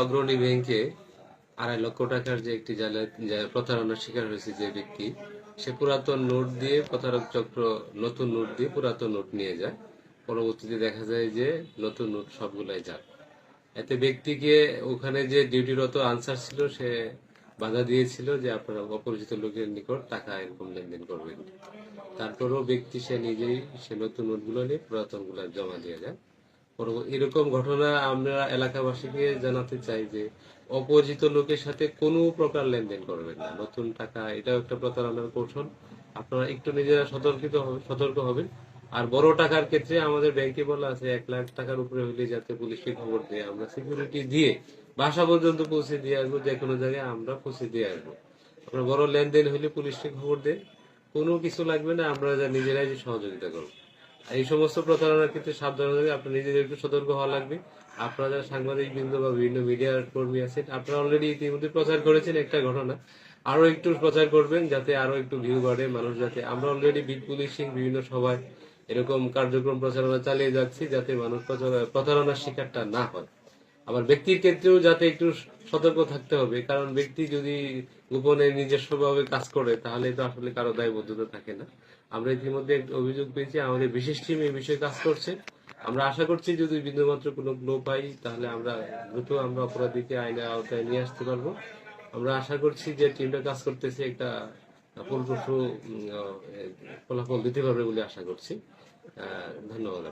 অগ্রণী ব্যাংকে আড়াই লক্ষ টাকার যে একটি প্রতারণার শিকার হয়েছে যে ব্যক্তি, সে পুরাতন নোট দিয়ে প্রতারক চক্র, নতুন নোট দিয়ে পুরাতন নোট নিয়ে যায়। পরবর্তীতে দেখা যায় যে নতুন নোট সবগুলাই যায় এতে ব্যক্তিকে ওখানে যে ডিউটিরত আনসার ছিল, সে বাধা দিয়েছিল যে আপনারা অপরিচিত লোকের নিকট টাকা এরকম লেনদেন করবেন। তারপরেও ব্যক্তি সে নিজেই সে নতুন নোটগুলো নিয়ে পুরাতনগুলা জমা দিয়ে যায়। পরব- এরকম ঘটনা আমরা এলাকাবাসীকে জানাতে চাই যে, অপরিচিত লোকের সাথে কোনো প্রকার লেনদেন করবেন না। নতুন টাকা, এটাও একটা প্রতারণার কৌশল। আপনারা একটু নিজেরা সতর্কিত সতর্ক হবেন। আর বড় টাকার ক্ষেত্রে আমাদের ব্যাংকে বলা আছে, এক লাখ টাকার উপরে হলে যাতে পুলিশকে খবর দেয়, আমরা সিকিউরিটি দিয়ে বাসা পর্যন্ত পৌঁছে দিয়ে আসব, যে কোনো জায়গায় আমরা পৌঁছে দিয়ে আসব। আপনার বড় লেনদেন হলে পুলিশকে খবর দেয় কোনো কিছু লাগবে না, আমরা যা নিজেরাই সহযোগিতা করব। এই সমস্ত প্রতারণার ক্ষেত্রে সাবধান হবে আপনার নিজেদের একটু সতর্ক হওয়া লাগবে। আপনারা যারা সাংবাদিক বৃন্দ বা বিভিন্ন মিডিয়ার কর্মী আছেন, আপনারা অলরেডি ইতিমধ্যে প্রচার করেছেন একটা ঘটনা। আরও একটু প্রচার করবেন যাতে আরও একটু ভিউ বাড়ে মানুষ যাতে। আমরা অলরেডি বিট পুলিশিং বিভিন্ন সভায় এরকম কার্যক্রম প্রচারণা চালিয়ে যাচ্ছি যাতে মানুষ প্রচারণার শিকারটা না হয়। আবার ব্যক্তির ক্ষেত্রেও যাতে একটু সতর্ক থাকতে হবে, কারণ ব্যক্তি যদি গোপনে নিজস্বভাবে কাজ করে, তাহলে তো আসলে কারও দায়বদ্ধতা থাকে না। আমরা ইতিমধ্যে অভিযোগ পেয়েছি, আমাদের বিশেষ টিম এই বিষয়ে কাজ করছে। আমরা আশা করছি যদি বিন্দুমাত্র কোনো ক্লো পাই, তাহলে আমরা দ্রুত আমরা অপরাধীকে আইনের আওতায় নিয়ে আসতে পারব। আমরা আশা করছি যে টিমটা কাজ করতেছে, একটা ফলপ্রসূ ফলাফল দিতে পারবে বলে আশা করছি। ধন্যবাদ।